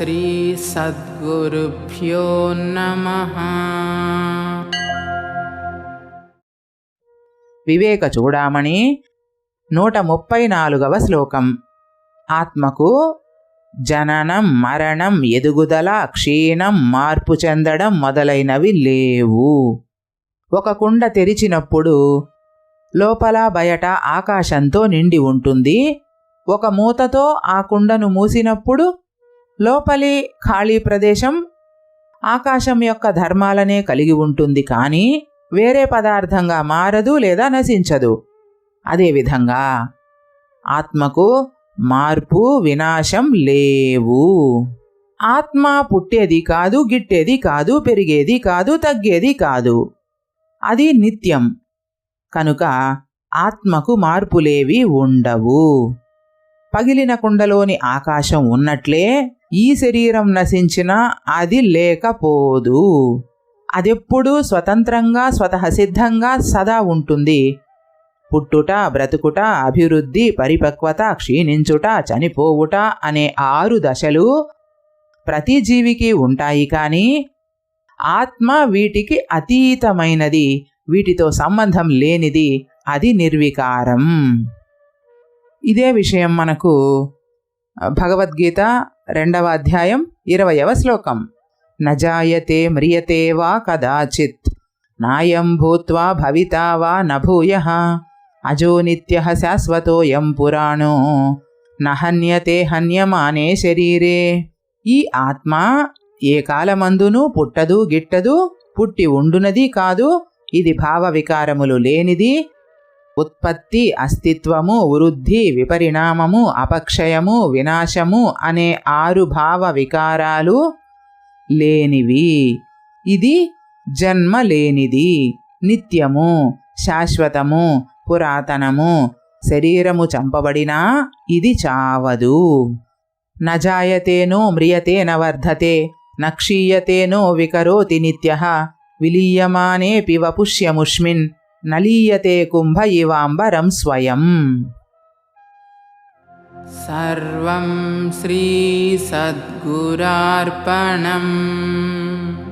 श्रीसद्गुरुभ्यो नमः వివేక చూడామణి నూట ముప్పై నాలుగవ శ్లోకం ఆత్మకు జననం మరణం ఎదుగుదల క్షీణం మార్పు చెందడం మొదలైనవి లేవు ఒక కుండ తెరిచినప్పుడు లోపల బయట ఆకాశంతో నిండి ఉంటుంది ఒక మూతతో ఆ కుండను మూసినప్పుడు లోపలి ఖాళీ ప్రదేశం ఆకాశం యొక్క ధర్మాలనే కలిగి ఉంటుంది కానీ వేరే పదార్థంగా మారదు లేదా నశించదు. అదేవిధంగా ఆత్మకు మార్పు వినాశం లేవు. ఆత్మ పుట్టేది కాదు గిట్టేది కాదు పెరిగేది కాదు తగ్గేది కాదు. అది నిత్యం. కనుక ఆత్మకు మార్పులేవి ఉండవు. పగిలిన కుండలోని ఆకాశం ఉన్నట్లే ఈ శరీరం నశించినా అది లేకపోదు. అదెప్పుడూ స్వతంత్రంగా స్వతహసిద్ధంగా సదా ఉంటుంది. పుట్టుట బ్రతుకుట అభివృద్ధి పరిపక్వత క్షీణించుట చనిపోవుట అనే ఆరు దశలు ప్రతి జీవికి ఉంటాయి కానీ ఆత్మ వీటికి అతీతమైనది వీటితో సంబంధం లేనిది అది నిర్వికారం. ఇదే విషయం మనకు భగవద్గీత రెండవ అధ్యాయం ఇరవయవ శ్లోకం. నజాయతే మ్రియతే వా కదాచిత్. నాయం భూత్వా భవితా వా నభూయ. అజో నిత్య శాశ్వతోయం పురాణో. నహన్యతే హన్యమానే శరీరే. ఈ ఆత్మ ఏ కాలమందును పుట్టదు గిట్టదు పుట్టి ఉండునది కాదు ఇది భావ వికారములు లేనిది ఉత్పత్తి అస్తిత్వము వృద్ధి విపరిణామము అపక్షయము వినాశము అనే ఆరు భావ వికారాలు లేనివి. ఇది జన్మ లేనిది. నిత్యము శాశ్వతము పురాతనము శరీరము చంపబడినా ఇది చావదు. నజాయతేనో మ్రియతేన వర్ధతే నక్షీయతేనో వికరోతి నిత్య విలీయమానేపి వపుష్యముష్మిన్. नलीयते कुम्भ इवाम्बरं स्वयम्। सर्वं श्रीसद्गुरार्पणम्।